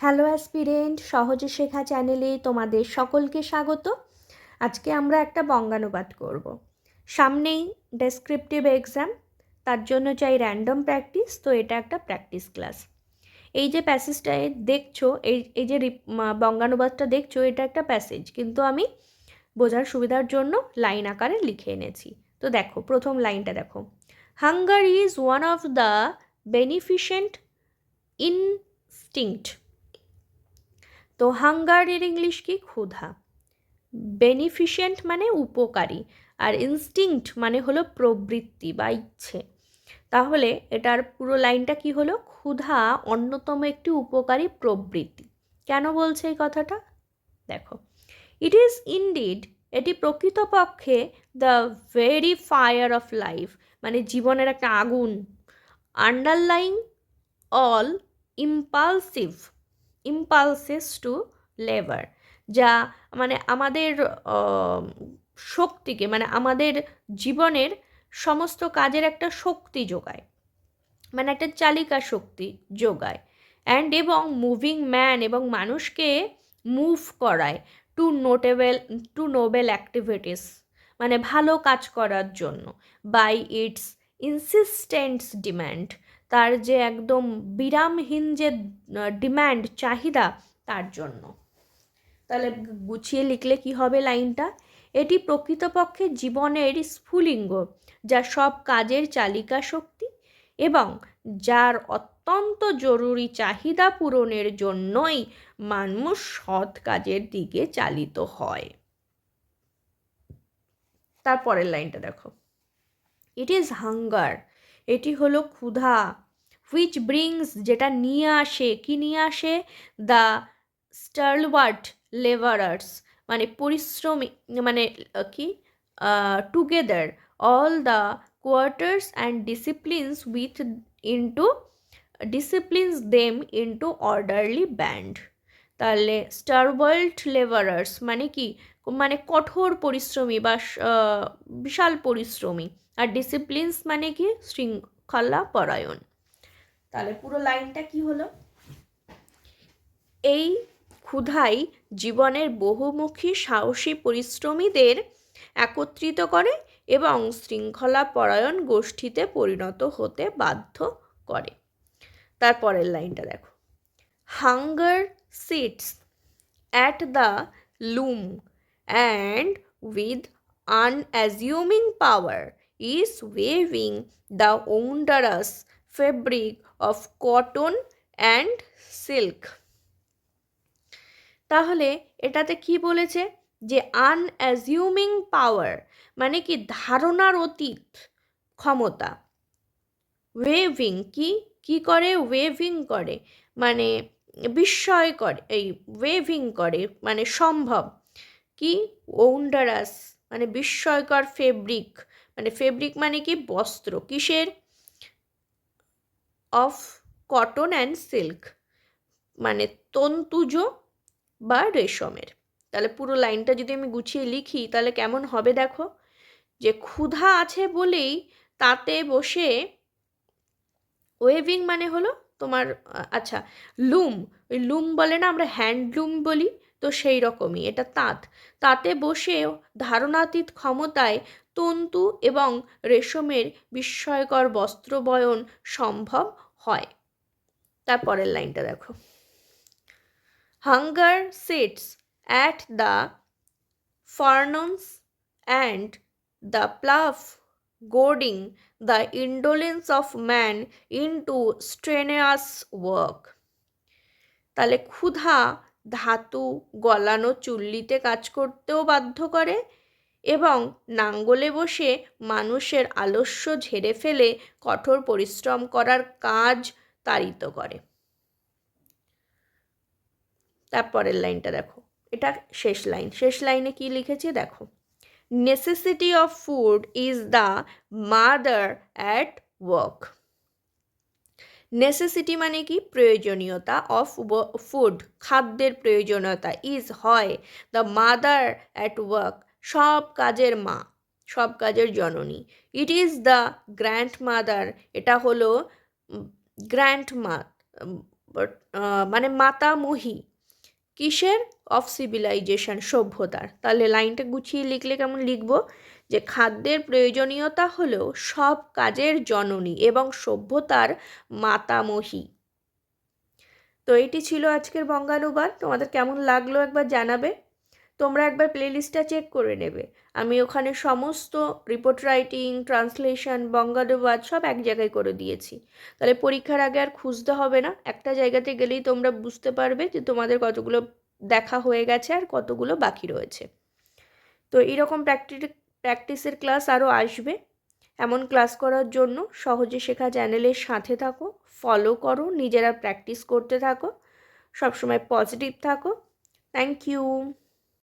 Hello aspirant সহজে শেখা চ্যানেলে তোমাদের সকলকে স্বাগত। আজকে আমরা একটা বঙ্গানুবাদ করব। সামনেই ডেসক্রিপটিভ এক্সাম তার জন্য চাই র্যান্ডম প্র্যাকটিস তো এটা একটা প্র্যাকটিস ক্লাস এই যে প্যাসেজটায় দেখছ, এই এই যে বঙ্গানুবাদটা দেখছ, এটা একটা প্যাসেজ কিন্তু আমি বোঝার সুবিধার জন্য লাইন আকারে লিখে এনেছি। তো দেখো, প্রথম লাইনটা দেখো। Hunger is one of the beneficent instinct তো হাঙ্গারের ইংলিশ কি? ক্ষুধা। বেনিফিশিয়েন্ট মানে উপকারী আর ইনস্টিংক্ট মানে হলো প্রবৃত্তি বা ইচ্ছে। তাহলে এটার পুরো লাইনটা কি হলো? ক্ষুধা অন্যতম একটি উপকারী প্রবৃত্তি। কেন বলছে এই কথাটা? দেখো ইট ইজ ইনডিড এটি প্রকৃতপক্ষে the very fire of life মানে জীবনের একটা আগুন। Underlying all impulsive impulses to labour যা মানে আমাদের শক্তিকে মানে আমাদের জীবনের সমস্ত কাজের একটা শক্তি যোগায় মানে একটা চালিকা শক্তি যোগায় অ্যান্ড এবং মুভিং ম্যান এবং মানুষকে মুভ করায় to notable to noble activities মানে ভালো কাজ করার জন্য বাই ইটস ইনসিস্টেন্টস ডিম্যান্ড তার যে একদম বিরামহীন যে ডিম্যান্ড চাহিদা, তার জন্য। তাহলে গুছিয়ে লিখলে কি হবে লাইনটা? এটি প্রকৃতপক্ষে জীবনের স্ফুলিঙ্গ, যা সব কাজের চালিকা শক্তি এবং যার অত্যন্ত জরুরি চাহিদা পূরণের জন্যই মানুষ সৎ কাজের দিকে চালিত হয়। তারপরের লাইনটা দেখো। ইট ইজ হাঙ্গার এটি হলো ক্ষুধা হুইচ ব্রিংস যেটা নিয়ে আসে, কি নিয়ে আসে? দ্য স্টারওয়ার্ড লেবারার্স মানে পরিশ্রমী মানে কি? Together all the quarters and disciplines with into disciplines them into orderly band তাহলে স্টারওয়ার্ল্ড লেবারার্স মানে কি? মানে কঠোর পরিশ্রমী বা বিশাল পরিশ্রমী। আর ডিসিপ্লিনস মানে কি? শৃঙ্খলা পরায়ণ। তাহলে পুরো লাইনটা কি হলো? এই ক্ষুধাই জীবনের বহুমুখী সাহসী পরিশ্রমীদের একত্রিত করে এবং শৃঙ্খলা পরায়ণ গোষ্ঠীতে পরিণত হতে বাধ্য করে। তারপরের লাইনটা দেখো। Hunger sits at the loom and with unassuming power is waving the wondrous fabric of cotton and silk তাহলে এটাতে কি বলেছে যে আনঅ্যাজিউমিং পাওয়ার মানে কি ধারণার অতীত ক্ষমতা ওয়েভিং কি কি করে ওয়েভিং করে মানে বিস্ময় করে এই ওয়েভিং করে মানে সম্ভব। কি? ওন্ডারাস মানে বিস্ময়কর ফেব্রিক মানে ফেব্রিক মানে কি? বস্ত্র। কিসের? অফ কটন অ্যান্ড সিল্ক মানে তন্তুজ বা রেশমের। তাহলে পুরো লাইনটা যদি আমি গুছিয়ে লিখি, তাহলে কেমন হবে দেখো? যে ক্ষুধা আছে বলেই তাতে বসে ওয়েভিং মানে হলো তোমার আচ্ছা লুম, ওই লুম বলে না আমরা হ্যান্ডলুম বলি? তো সেই রকমই, এটা তাঁত। তাতে বসে ধারণাতীত ক্ষমতায় তন্তু এবং রেশমের বিস্ময়কর বস্ত্র বয়ন সম্ভব হয়। তারপরের লাইনটা দেখো। Hunger sits at the furnace and the plough goading the indolence of man into strenuous work. তাহলে ক্ষুধা ধাতু গলানো চুল্লিতে কাজ করতেও বাধ্য করে এবং নাঙ্গলে বসে মানুষের আলস্য ঝেড়ে ফেলে কঠোর পরিশ্রম করার কাজ তাড়িত করে। তারপরের লাইনটা দেখো। এটা শেষ লাইন। শেষ লাইনে কি লিখেছে? দেখো। Necessity of food is the mother at work. Necessity মানে কি? প্রয়োজনীয়তা অফ ফুড খাদ্যের প্রয়োজনীয়তা ইজ হয় দ্য মাদার অ্যাট ওয়ার্ক সব কাজের মা, সব কাজের জননী। It is the grandmother এটা হলো গ্র্যান্ড মা মানে মাতামহী। কিসের? অফ সিভিলাইজেশন সভ্যতার। তাহলে লাইনটা গুছিয়ে লিখলে কেমন লিখব? যে খাদ্যের প্রয়োজনীয়তা হলো সব কাজের জননী এবং সভ্যতার মাতামহী। তো এটি ছিল আজকের বঙ্গানুবাদ। তোমাদের কেমন লাগল একবার জানাবে? তোমরা একবার প্লেলিস্টটা চেক করে নেবে। আমি ওখানে সমস্ত রিপোর্ট রাইটিং ট্রান্সলেশন বঙ্গানুবাদ সব এক জায়গায় করে দিয়েছি। তাহলে পরীক্ষার আগে আর খুঁজতে হবে না। একটা জায়গাতে গেলেই তোমরা বুঝতে পারবে যে তোমাদের কতগুলো দেখা হয়ে গেছে আর কতগুলো বাকি রয়েছে। তো এইরকম প্র্যাকটি প্র্যাকটিসের ক্লাস আরও আসবে। এমন ক্লাস করার জন্য সহজে শেখা চ্যানেলের সাথে থাকো ফলো করো, নিজেরা প্র্যাকটিস করতে থাকো, সবসময় পজিটিভ থাকো। Thank you